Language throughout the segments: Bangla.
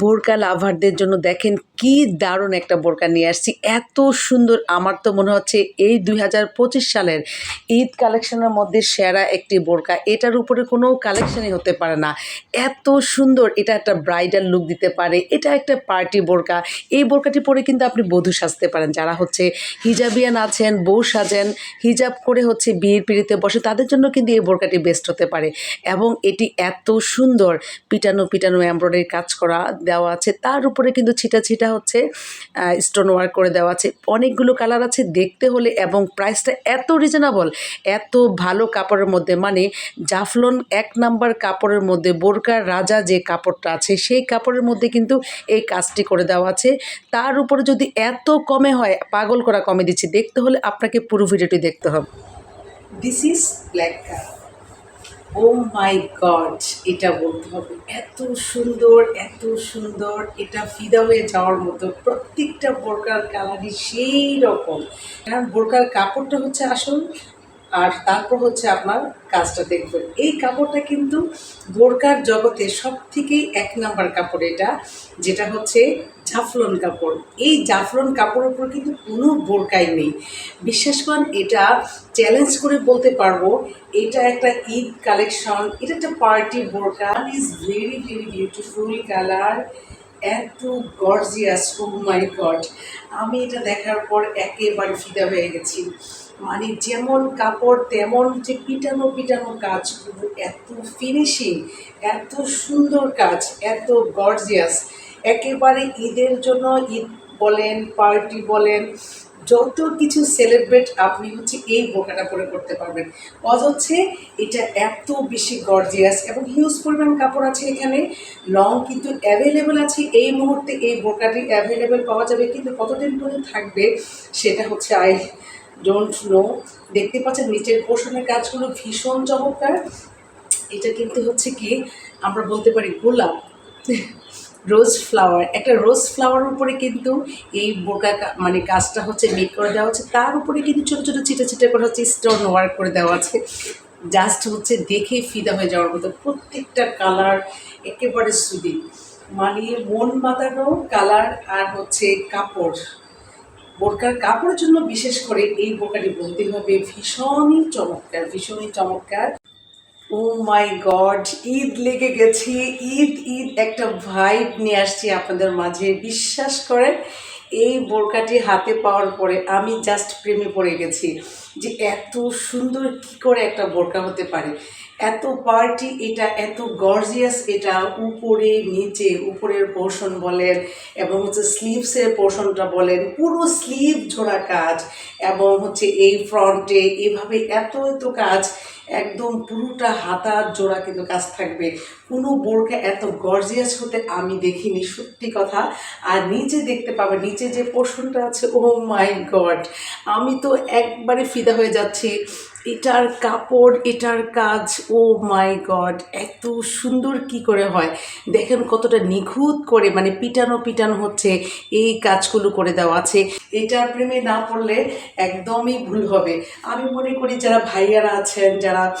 বোরকা লাভারদের জন্য দেখেন কি দারুণ একটা বোরকা নিয়ে আসছি। এত সুন্দর, আমার তো মনে হচ্ছে এই দুই হাজার পঁচিশ সালের ঈদ কালেকশনের মধ্যে সেরা একটি বোরকা। এটার উপরে কোনো কালেকশনই হতে পারে না। এত সুন্দর, এটা একটা ব্রাইডাল লুক দিতে পারে, এটা একটা পার্টি বোরকা। এই বোরকাটি পরে কিন্তু আপনি বধূ সাজতে পারেন। যারা হচ্ছে হিজাবিয়ান আছেন, বউ সাজেন, হিজাব করে হচ্ছে বিয়ের পিড়িতে বসে, তাদের জন্য কিন্তু এই বোরকাটি বেস্ট হতে পারে। এবং এটি এত সুন্দর, পিটানো পিটানো এমব্রয়ডারি কাজ করা দেওয়া আছে। তার উপরে কিন্তু ছিটা ছিটা হচ্ছে স্টোন ওয়ার্ক করে দেওয়া আছে। অনেকগুলো কালার আছে দেখতে হলে এবং প্রাইসটা এত রিজনেবল এত ভালো কাপড়ের মধ্যে। মানে জাফলন এক নাম্বার কাপড়ের মধ্যে বোরকার রাজা যে কাপড়টা আছে, সেই কাপড়ের মধ্যে কিন্তু এই কাজটি করে দেওয়া আছে। তার উপরে যদি এত কমে হয়, পাগল করা কমে দিচ্ছি, দেখতে হলে আপনাকে পুরো ভিডিওটি দেখতে হবে। This is black colour oh my god এটা বলতে হবে। এত সুন্দর এত সুন্দর, এটা ফিদা হয়ে যাওয়ার মতো প্রত্যেকটা বোরকার কালারই সেই রকম। কারণ বোরকার কাপড়টা হচ্ছে আসল আর তারপর হচ্ছে আপনার কাজটা দেখবেন। এই কাপড়টা কিন্তু বোরকার জগতে সব থেকেই এক নাম্বার কাপড় এটা, যেটা হচ্ছে জাফলন কাপড়। এই জাফলন কাপড়ের উপর কিন্তু কোনো বোরকাই নেই। বিশ্বাস করেন, এটা চ্যালেঞ্জ করে বলতে পারব, এটা একটা ঈদ কালেকশন এটা একটা পার্টি বোরকা। Is very very beautiful colour এত গর্জিয়াস ও মাই গড আমি এটা দেখার পর একেবারে ফিদা হয়ে গেছি। মানে যেমন কাপড়, তেমন যে পিটানো পিটানো কাজগুলো, এত ফিনিশিং এত সুন্দর কাজ, এত গর্জিয়াস একেবারে ঈদের জন্য ঈদ বলেন পার্টি বলেন, যত কিছু সেলিব্রেট আপনি হচ্ছে এই বোকাটা পরে করতে পারবেন। কজ হচ্ছে এটা এত বেশি গর্জিয়াস এবং হিউজ পরিমাণ কাপড় আছে এখানে। লং কিন্তু অ্যাভেলেবেল আছে, এই মুহূর্তে এই বোকাটি অ্যাভেলেবেল পাওয়া যাবে। কিন্তু কতদিন পর্যন্ত থাকবে, সেটা হচ্ছে আই ডোন্ট নো দেখতে পাচ্ছেন, নিচের পোষণের কাজগুলো ভীষণ চমৎকার। এটা কিন্তু হচ্ছে কি, আমরা বলতে পারি গোলাপ রোজ ফ্লাওয়ার একটা রোজ ফ্লাওয়ার উপরে কিন্তু এই বোরকা কা- মানে কাজটা হচ্ছে মেক করে দেওয়া হচ্ছে। তার উপরে কিন্তু ছোটো ছোটো চিটে চিটে করে হচ্ছে স্টোন ওয়ার্ক করে দেওয়া আছে। জাস্ট হচ্ছে দেখে ফিদা হয়ে যাওয়ার মতো। প্রত্যেকটা কালার একেবারে সুদি মানে মন মাতানো কালার আর হচ্ছে কাপড়। বোরকার কাপড়ের জন্য বিশেষ করে এই বোরকাটি বলতে হবে ভীষণই চমৎকার ভীষণই চমৎকার। ও মাই গড, ঈদ লেগে গেছে, ঈদ ঈদ, একটা ভাইব নিয়ে আসছি আপনাদের মাঝে, বিশ্বাস করেন? এই বোরকাটি হাতে পাওয়ার পরে আমি জাস্ট প্রেমে পড়ে গেছি যে এত সুন্দর কি করে একটা বোরকা হতে পারে। এত পার্টি এটা এত গর্জিয়াস এটা উপরে, নিচে, উপরের পোর্শন বলেন এবং হচ্ছে স্লিভসের পোর্শনটা বলেন, পুরো স্লিভ ঝোড়া কাজ এবং হচ্ছে এই ফ্রন্টে এভাবে এত এত কাজ একদম পুরোটা হাতার জোড়া কিন্তু কাজ থাকবে। কোনো বোরকে এত গর্জিয়াস হতে আমি দেখিনি, সত্যি কথা। আর নিচে দেখতে পাবে, নিচে যে পোর্শনটা আছে ও মাই গড আমি তো একবারে ফিদা হয়ে যাচ্ছি। এটার কাপড়, এটার কাজ, ও মাই গড, এত সুন্দর কি করে হয়। দেখেন কতটা নিখুঁত করে মানে পিটানো পিটানো হচ্ছে, এই কাজগুলো করে দেওয়া আছে। এটার প্রেমে না পড়লে একদমই ভুল হবে। আমি মনে করি যারা ভাইয়ারা আছেন, যারা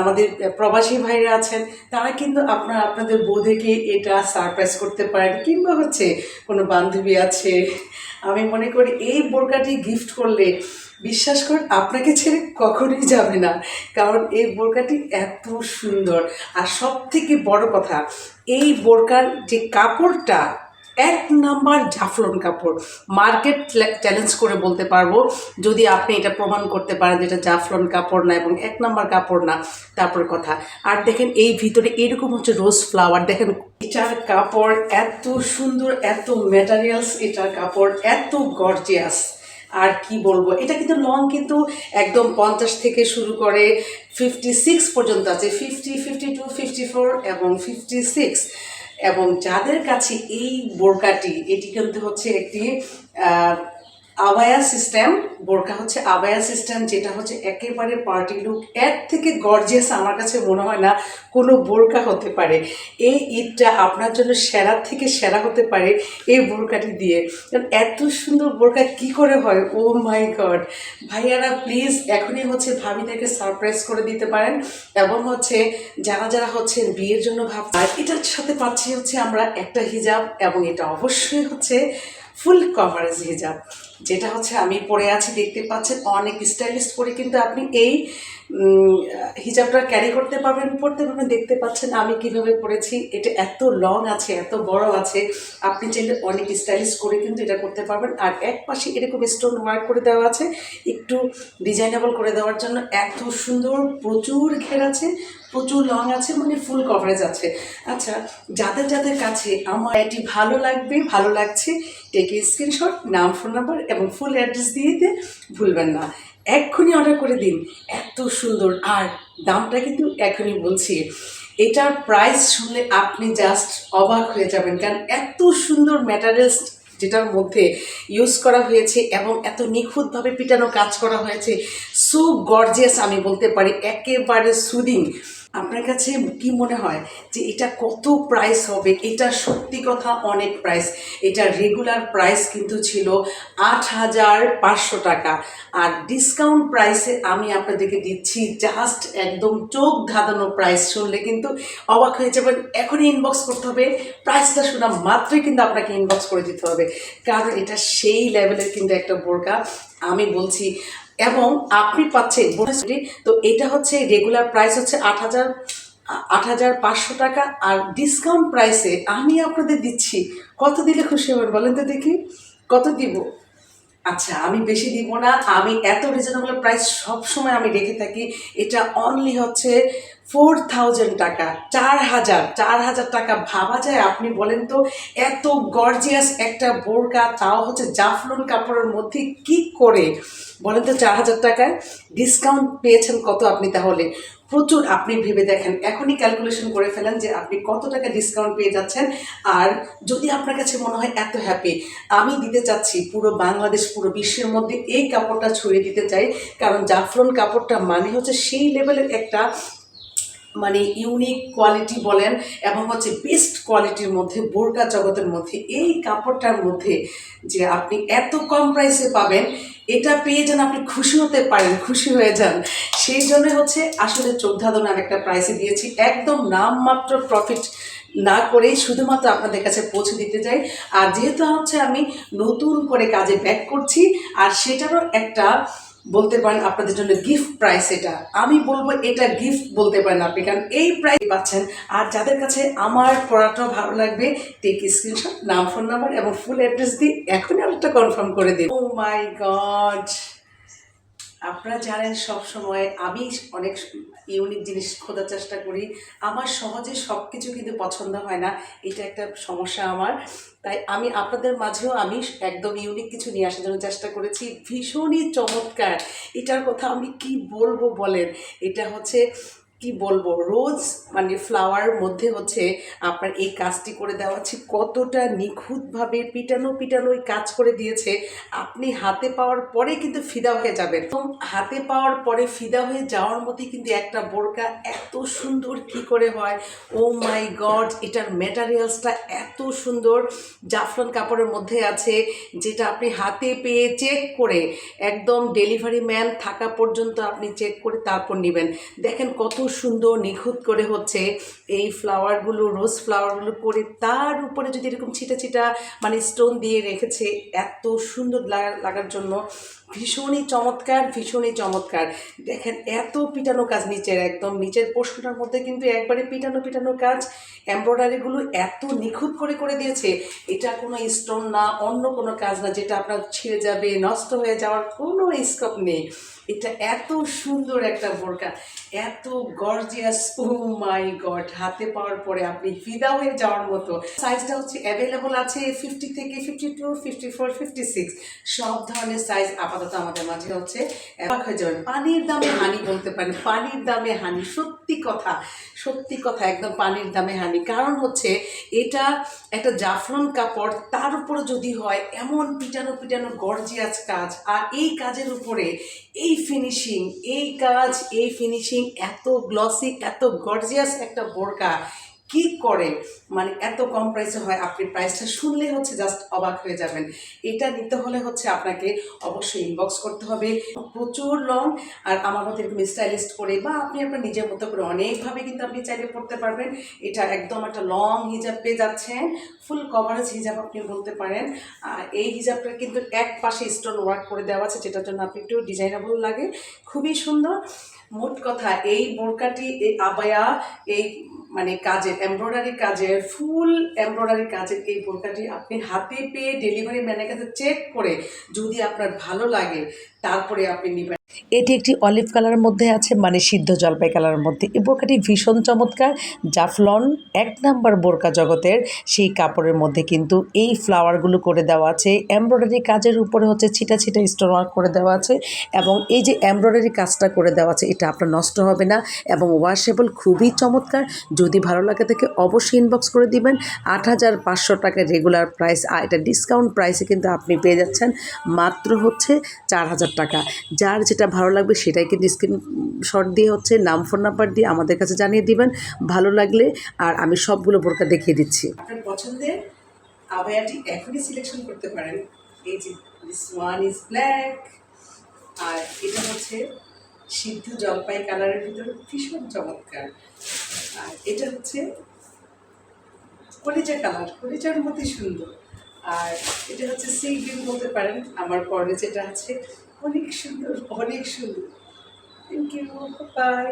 আমাদের প্রবাসী ভাইরা আছেন, তারা কিন্তু আপনার, আপনাদের বৌদেরকে এটা সারপ্রাইজ করতে পারেন, কিংবা হচ্ছে কোনো বান্ধবী আছে। আমি মনে করি এই বোরকাটি গিফট করলে বিশ্বাস করুন, আপনাকে ছেড়ে কখনোই যাবে না। কারণ এই বোরকাটি এত সুন্দর। আর সব থেকে বড় কথা, এই বোরকার যে কাপড়টা, এক নাম্বার জাফলন কাপড়। মার্কেট চ্যালেঞ্জ করে বলতে পারব, যদি আপনি এটা প্রমাণ করতে পারেন যে এটা জাফলন কাপড় না এবং এক নাম্বার কাপড় না, তারপর কথা। আর দেখেন, এই ভিতরে এরকম হচ্ছে রোজ ফ্লাওয়ার দেখেন, এটার কাপড় এত সুন্দর, এত ম্যাটেরিয়ালস এটার কাপড়, এত গর্জিয়াস আর কি বলব? এটা কিন্তু লং কিন্তু একদম পঞ্চাশ থেকে শুরু করে ফিফটি সিক্স পর্যন্ত আছে। Fifty fifty two fifty four এবং ফিফটি সিক্স এবং যাদের কাছে এই বোরকাটি, এটি কিন্তু হচ্ছে একটি আবায়া সিস্টেম বোরকা হচ্ছে আবায়া সিস্টেম যেটা হচ্ছে একেবারে পার্টি লুক এর থেকে গর্জিয়াস আমার কাছে মনে হয় না কোনো বোরকা হতে পারে। এই ঈদটা আপনার জন্য সেরা থেকে সেরা হতে পারে এই বোরকাটি দিয়ে। কারণ এত সুন্দর বোরকা কি করে হয়? ও মাই গড ভাইয়ারা প্লিজ এখনই হচ্ছে ভাবিদেরকে সারপ্রাইজ করে দিতে পারেন। এবং হচ্ছে যারা যারা হচ্ছে বিয়ের জন্য ভাব এটার সাথে পাচ্ছি হচ্ছে আমরা একটা হিজাব এবং এটা অবশ্যই হচ্ছে ফুল কভারেজ হিজাব যেটা হচ্ছে আমি পরে আছি, দেখতে পাচ্ছেন, অনেক স্টাইলিশ করে কিন্তু আপনি এই হিজাবটা ক্যারি করতে পারবেন পরতে পারবেন, দেখতে পাচ্ছেন আমি কীভাবে পরেছি এটা এত লং আছে, এত বড় আছে, আপনি চাইলে অনেক স্টাইলিশ করে কিন্তু এটা করতে পারবেন। আর এক পাশে এরকম স্টোন ওয়ার্ক করে দেওয়া আছে, একটু ডিজাইনেবল করে দেওয়ার জন্য এত সুন্দর প্রচুর ঘের আছে। প্রচুর লং আছে মানে ফুল কভারেজ আছে। আচ্ছা যাদের যাদের কাছে আমার এটি ভালো লাগবে, ভালো লাগছে টেকে স্ক্রিনশট নাম ফোন নাম্বার এবং ফুল অ্যাড্রেস দিয়ে দিতে ভুলবেন না। এক্ষুনি অর্ডার করে দিন। এত সুন্দর। আর দামটা কিন্তু এখনই বলছি। এটার প্রাইস শুনলে আপনি জাস্ট অবাক হয়ে যাবেন, কারণ এত সুন্দর ম্যাটারিয়ালস যেটার মধ্যে ইউজ করা হয়েছে এবং এত নিখুঁতভাবে পিটানো কাজ করা হয়েছে সো গর্জিয়াস আমি বলতে পারি, একেবারে সুদিং আপনার কাছে কি মনে হয় যে এটা কত প্রাইস হবে? এটা সত্যি কথা অনেক প্রাইস এটা রেগুলার প্রাইস কিন্তু ছিল আট হাজার পাঁচশো টাকা। আর ডিসকাউন্ট প্রাইসে আমি আপনাদেরকে দিচ্ছি জাস্ট একদম চোখ ধাঁধানো প্রাইস শুনলে কিন্তু অবাক হয়ে যাবেন। এখনই ইনবক্স করতে হবে। প্রাইসটা শোনা মাত্রই কিন্তু আপনাকে ইনবক্স করে দিতে হবে। কারণ এটা সেই লেভেলের কিন্তু একটা বোরকা। আমি বলছি এবং আপনি পাচ্ছেন তো এটা হচ্ছে রেগুলার প্রাইস হচ্ছে আট হাজার আট হাজার পাঁচশো টাকা আর ডিসকাউন্ট প্রাইসে আমি আপনাদের দিচ্ছি। কত দিলে খুশি হবেন বলেন তো দেখি। কত দিব? আচ্ছা আমি বেশি দিব না। আমি এত রিজনেবল প্রাইস সবসময় আমি রেখে থাকি। এটা অনলি হচ্ছে ফোর থাউজেন্ড টাকা। চার হাজার চার হাজার টাকা ভাবা যায় আপনি বলেন তো। এত গর্জিয়াস একটা বোরকা, তাও হচ্ছে জাফলন কাপড়ের মধ্যে কি করে? বলেন তো চার হাজার টাকায় ডিসকাউন্ট পেয়েছেন কত আপনি তাহলে? প্রচুর, আপনি ভেবে দেখেন। এখনই ক্যালকুলেশন করে ফেলেন যে আপনি কত টাকা ডিসকাউন্ট পেয়ে যাচ্ছেন। আর যদি আপনার কাছে মনে হয় এত হ্যাপি আমি দিতে চাচ্ছি পুরো বাংলাদেশ, পুরো বিশ্বের মধ্যে এই কাপড়টা ছড়িয়ে দিতে চাই। কারণ জাফরন কাপড়টা মানে হচ্ছে সেই লেভেলের একটা মানে ইউনিক কোয়ালিটি বলেন এবং হচ্ছে বেস্ট কোয়ালিটির মধ্যে, বোরকা জগতের মধ্যে, এই কাপড়টার মধ্যে যে আপনি এত কম প্রাইসে পাবেন এটা পেয়ে যেন আপনি খুশি হতে পারেন, খুশি হয়ে যান। সেই জন্য হচ্ছে আসলে চোখ ধাঁধন একটা প্রাইসে দিয়েছি। একদম নামমাত্র প্রফিট না করেই শুধুমাত্র আপনাদের কাছে পৌঁছে দিতে চাই। আর যেহেতু হচ্ছে আমি নতুন করে কাজে ব্যাক করছি, আর সেটারও একটা বলতে পারেন আপনাদের জন্য গিফট প্রাইস এটা। আমি বলব এটা গিফট বলতে পারেন আপনি, কারণ এই প্রাইস পাচ্ছেন। আর যাদের কাছে আমার পড়াটাও ভালো লাগবে টেক স্ক্রিনশট নাম ফোন নাম্বার এবং ফুল অ্যাড্রেস দিই এখনই আরেকটা কনফার্ম করে দেব। ও মাই গড আপনারা জানেন সব সময় আমি অনেক ইউনিক জিনিস খোঁজার চেষ্টা করি। আমার সহজে সব কিছু কিন্তু পছন্দ হয় না, এটা একটা সমস্যা আমার। তাই আমি আপনাদের মাঝেও আমি একদম ইউনিক কিছু নিয়ে আসার জন্য চেষ্টা করেছি। ভীষণই চমৎকার। এটার কথা আমি কি বলব বলেন? এটা হচ্ছে কি বলব? রোজ মানে ফ্লাওয়ার মধ্যে হচ্ছে আপনার এই কাজটি করে দেওয়া হচ্ছে। কতটা নিখুঁতভাবে পিটানো পিটানো এই কাজ করে দিয়েছে। আপনি হাতে পাওয়ার পরে কিন্তু ফিদা হয়ে যাবেন। তো হাতে পাওয়ার পরে ফিদা হয়ে যাওয়ার মধ্যে কিন্তু একটা বোরকা এত সুন্দর কি করে হয়? Oh my god! এটার ম্যাটারিয়ালসটা এত সুন্দর। জাফরান কাপড়ের মধ্যে আছে, যেটা আপনি হাতে পেয়ে চেক করে একদম ডেলিভারি ম্যান থাকা পর্যন্ত আপনি চেক করে তারপর নেবেন। দেখেন কত সুন্দর, নিখুঁত করে হচ্ছে এই ফ্লাওয়ারগুলো রোজ ফ্লাওয়ারগুলো করে তার উপরে যদি এরকম ছিটা ছিটা মানে স্টোন দিয়ে রেখেছে, এত সুন্দর লাগা- লাগার জন্য ভীষণই চমৎকার ভীষণই চমৎকার। দেখেন, এত পিটানো কাজ নিচের, একদম নিচের পোস্টটার মধ্যে কিন্তু একবারে পিটানো পিটানো কাজ এমব্রয়ডারিগুলো এত নিখুঁত করে করে দিয়েছে, এটা কোনো স্টোন না, অন্য কোনো কাজ না, যেটা আপনার ছিঁড়ে যাবে, নষ্ট হয়ে যাওয়ার কোনো স্কোপ নেই। এটা এত সুন্দর একটা বোরকা, এত গর্জিয়াস ও মাই গড হাতে পাওয়ার পরে আপনি ফিদা হয়ে যাওয়ার মতো। সাইজটা হচ্ছে অ্যাভেলেবল আছে ফিফটি থেকে fifty two fifty four fifty six সব ধরনের সাইজ আপাতত আমাদের মাঝে হচ্ছে। পানির দামে হানি বলতে পারেন, পানির দামে হানি, সত্যি কথা সত্যি কথা, একদম পানির দামে হানি। কারণ হচ্ছে এটা একটা জাফরান কাপড়, তার উপরে যদি হয় এমন পিটানো পিটানো গর্জিয়াস কাজ। আর এই কাজের উপরে এই ফিনিশিং এই কাজ, এই ফিনিশিং এত গ্লসি এত গর্জিয়াস একটা বোরকা কি করে? মানে এত কম প্রাইসে হয়, আপনি প্রাইসটা শুনলে হচ্ছে জাস্ট অবাক হয়ে যাবেন। এটা নিতে হলে হচ্ছে আপনাকে অবশ্যই ইনবক্স করতে হবে। প্রচুর লং আর আমার মতো এরকম স্টাইলিস্ট করে বা আপনি আপনার নিজের মতো করে অনেকভাবে কিন্তু আপনি চাইলে পড়তে পারবেন। এটা একদম একটা লং হিজাব পেয়ে যাচ্ছেন। ফুল কভারেজ হিজাব আপনি বলতে পারেন। আর এই হিজাবটা কিন্তু এক পাশে স্টোন ওয়ার্ক করে দেওয়া আছে, যেটার জন্য আপনি একটু ডিজাইনেবল লাগে। খুবই সুন্দর। মোট কথা, এই বোরকাটি, এই আবায়া, এই মানে কাজের এমব্রয়ডারি কাজের ফুল এমব্রয়ডারি কাজের এই বোরকাটি আপনি হাতে পেয়ে ডেলিভারি ম্যানের কাছে চেক করে যদি আপনার ভালো লাগে, তারপরে আপনি নেবেন। এটি একটি অলিভ কালারের মধ্যে আছে মানে সিদ্ধ জলপাই কালারের মধ্যে। এই বোরকাটি ভীষণ চমৎকার। জাফলন এক নাম্বার বোরকা জগতের। সেই কাপড়ের মধ্যে কিন্তু এই ফ্লাওয়ারগুলো করে দেওয়া আছে। এমব্রয়ডারি কাজের উপরে হচ্ছে ছিটা ছিটা স্টোন ওয়ার্ক করে দেওয়া আছে এবং এই যে এমব্রয়ডারি কাজটা করে দেওয়া আছে, এটা আপনার নষ্ট হবে না এবং ওয়াশেবল খুবই চমৎকার। যদি ভালো লাগে থাকে অবশ্যই ইনবক্স করে দিবেন। আট হাজার পাঁচশো টাকা রেগুলার প্রাইস আর এটা ডিসকাউন্ট প্রাইসে কিন্তু আপনি পেয়ে যাচ্ছেন মাত্র হচ্ছে চার হাজার টাকা। যার যেটা ভালো লাগবে সেটাই কিন্তু স্ক্রিন শট দিয়ে হচ্ছে, নাম ফোন নাম্বার দিয়ে আমাদের কাছে জানিয়ে দিবেন। ভালো লাগলে আর আমি সবগুলো বোরকা দেখিয়ে দিচ্ছি। আপনার পছন্দের আবায়াটি এখনই সিলেকশন করতে পারেন। এই যে দিস ওয়ান ইজ ব্ল্যাক আর এটা হচ্ছে সিদ্ধ জলপাই কালারের ভিতরে ভীষণ চমৎকার। আর এটা হচ্ছে কলিজা কালার কলিজার মধ্যে সুন্দর। আর এটা হচ্ছে সি গ্রিন বলতে পারেন। আমার পরে যেটা আছে অনেক সুন্দর অনেক সুন্দর। Thank you by